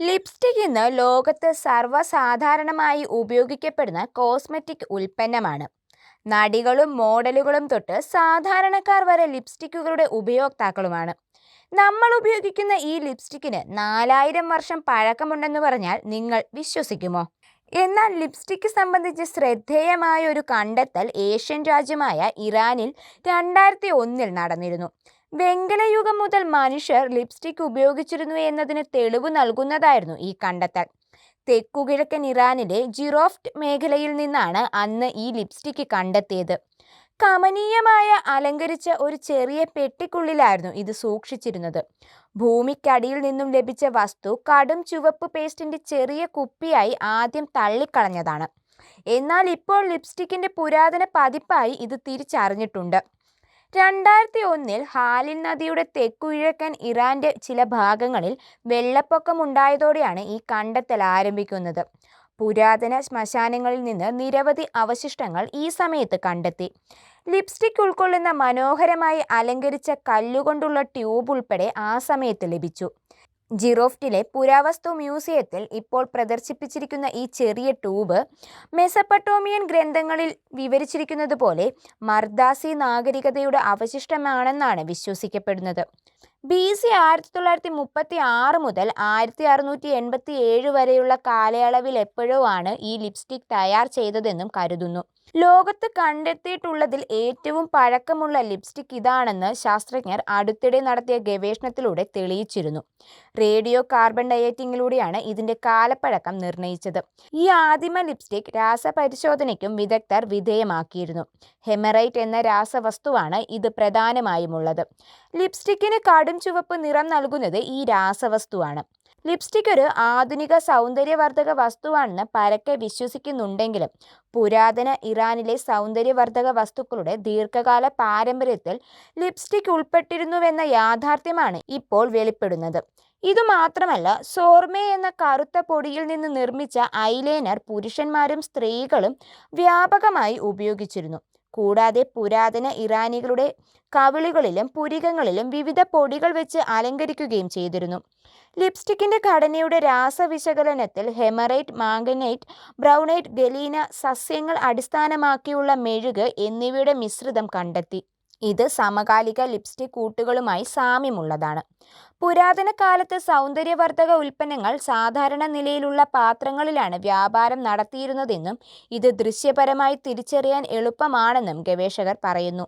Lipstick ഇന്ന് ലോകത്ത് സർവസാധാരണമായി ഉപയോഗിക്കപ്പെടുന്ന കോസ്മെറ്റിക് ഉൽപ്പന്നമാണ്. നടികളും മോഡലുകളും തൊട്ട് സാധാരണക്കാർ വരെ ലിപ്സ്റ്റിക്കുകളുടെ ഉപയോക്താക്കളുമാണ്. നമ്മൾ ഉപയോഗിക്കുന്ന ഈ ലിപ്സ്റ്റിക്കിന് നാലായിരം വർഷം പഴക്കമുണ്ടെന്ന് പറഞ്ഞാൽ നിങ്ങൾ വിശ്വസിക്കുമോ? എന്നാൽ ലിപ്സ്റ്റിക് സംബന്ധിച്ച് ശ്രദ്ധേയമായ ഒരു കണ്ടെത്തൽ ഏഷ്യൻ രാജ്യമായ ഇറാനിൽ രണ്ടായിരത്തി ഒന്നിൽ നടന്നിരുന്നു. വെങ്കലയുഗം മുതൽ മനുഷ്യർ ലിപ്സ്റ്റിക് ഉപയോഗിച്ചിരുന്നു എന്നതിന് തെളിവ് നൽകുന്നതായിരുന്നു ഈ കണ്ടെത്തൽ. തെക്കുകിഴക്കൻ ഇറാനിലെ ജിറോഫ്റ്റ് മേഖലയിൽ നിന്നാണ് അന്ന് ഈ ലിപ്സ്റ്റിക് കണ്ടെത്തിയത്. കമനീയമായ അലങ്കരിച്ച ഒരു ചെറിയ പെട്ടിക്കുള്ളിലായിരുന്നു ഇത് സൂക്ഷിച്ചിരുന്നത്. ഭൂമിക്കടിയിൽ നിന്നും ലഭിച്ച വസ്തു കടും ചുവപ്പ് പേസ്റ്റിന്റെ ചെറിയ കുപ്പിയായി ആദ്യം തള്ളിക്കളഞ്ഞതാണ്. എന്നാൽ ഇപ്പോൾ ലിപ്സ്റ്റിക്കിന്റെ പുരാതന പതിപ്പായി ഇത് തിരിച്ചറിഞ്ഞിട്ടുണ്ട്. രണ്ടായിരത്തി ഒന്നിൽ ഹാലിൻ നദിയുടെ തെക്കുകിഴക്കൻ ഇറാന്റെ ചില ഭാഗങ്ങളിൽ വെള്ളപ്പൊക്കമുണ്ടായതോടെയാണ് ഈ കണ്ടെത്തൽ ആരംഭിക്കുന്നത്. പുരാതന ശ്മശാനങ്ങളിൽ നിന്ന് നിരവധി അവശിഷ്ടങ്ങൾ ഈ സമയത്ത് കണ്ടെത്തി. ലിപ്സ്റ്റിക് ഉൾക്കൊള്ളുന്ന മനോഹരമായി അലങ്കരിച്ച കല്ലുകൊണ്ടുള്ള ട്യൂബ് ഉൾപ്പെടെ ആ സമയത്ത് ലഭിച്ചു. ജിറോഫ്റ്റിലെ പുരാവസ്തു മ്യൂസിയത്തിൽ ഇപ്പോൾ പ്രദർശിപ്പിച്ചിരിക്കുന്ന ഈ ചെറിയ ട്യൂബ് മെസപ്പട്ടോമിയൻ ഗ്രന്ഥങ്ങളിൽ വിവരിച്ചിരിക്കുന്നതുപോലെ മർദാസി നാഗരികതയുടെ അവശിഷ്ടമാണെന്നാണ് വിശ്വസിക്കപ്പെടുന്നത്. ബി. സി ആയിരത്തി തൊള്ളായിരത്തി മുപ്പത്തി ആറ് മുതൽ ആയിരത്തി അറുനൂറ്റി എൺപത്തിഏഴ് വരെയുള്ള കാലയളവിൽ എപ്പോഴോ ആണ് ഈ ലിപ്സ്റ്റിക് തയ്യാർ ചെയ്തതെന്നും കരുതുന്നു. ലോകത്ത് കണ്ടെത്തിയിട്ടുള്ളതിൽ ഏറ്റവും പഴക്കമുള്ള ലിപ്സ്റ്റിക് ഇതാണെന്ന് ശാസ്ത്രജ്ഞർ അടുത്തിടെ നടത്തിയ ഗവേഷണത്തിലൂടെ തെളിയിച്ചിരുന്നു. റേഡിയോ കാർബൺ ഡേറ്റിംഗിലൂടെയാണ് ഇതിന്റെ കാലപ്പഴക്കം നിർണയിച്ചത് ഈ ആദിമ ലിപ്സ്റ്റിക് രാസപരിശോധനയ്ക്കും വിദഗ്ധർ വിധേയമാക്കിയിരുന്നു. ഹെമറൈറ്റ് എന്ന രാസവസ്തുവാണ് ഇത് പ്രധാനമായുമുള്ളത്. ലിപ്സ്റ്റിക്കിന് കടും ചുവപ്പ് നിറം നൽകുന്നത് ഈ രാസവസ്തുവാണ്. ലിപ്സ്റ്റിക് ഒരു ആധുനിക സൗന്ദര്യവർദ്ധക വസ്തുവാണെന്ന് പരക്കെ വിശ്വസിക്കുന്നുണ്ടെങ്കിലും പുരാതന ഇറാനിലെ സൗന്ദര്യവർദ്ധക വസ്തുക്കളുടെ ദീർഘകാല പാരമ്പര്യത്തിൽ ലിപ്സ്റ്റിക് ഉൾപ്പെട്ടിരുന്നുവെന്ന യാഥാർത്ഥ്യമാണ് ഇപ്പോൾ വെളിപ്പെടുന്നത്. ഇതുമാത്രമല്ല സോർമെ എന്ന കറുത്ത പൊടിയിൽ നിന്ന് നിർമ്മിച്ച ഐലൈനർ പുരുഷന്മാരും സ്ത്രീകളും വ്യാപകമായി ഉപയോഗിച്ചിരുന്നു. കൂടാതെ പുരാതന ഇറാനികളുടെ കവിളുകളിലും പുരികങ്ങളിലും വിവിധ പൊടികൾ വെച്ച് അലങ്കരിക്കുകയും ചെയ്തിരുന്നു. ലിപ്സ്റ്റിക്കിന്റെ ഘടനയുടെ രാസവിശകലനത്തിൽ ഹെമറൈറ്റ് മാംഗനൈറ്റ് ബ്രൗണൈറ്റ് ഗലീന സസ്യങ്ങൾ അടിസ്ഥാനമാക്കിയുള്ള മെഴുക് എന്നിവയുടെ മിശ്രിതം കണ്ടെത്തി. ഇത് സമകാലിക ലിപ്സ്റ്റിക് കൂട്ടുകളുമായി സാമ്യമുള്ളതാണ്. പുരാതന കാലത്ത് സൗന്ദര്യവർദ്ധക ഉൽപ്പന്നങ്ങൾ സാധാരണ നിലയിലുള്ള പാത്രങ്ങളിലാണ് വ്യാപാരം നടത്തിയിരുന്നതെന്നും ഇത് ദൃശ്യപരമായി തിരിച്ചറിയാൻ എളുപ്പമാണെന്നും ഗവേഷകർ പറയുന്നു.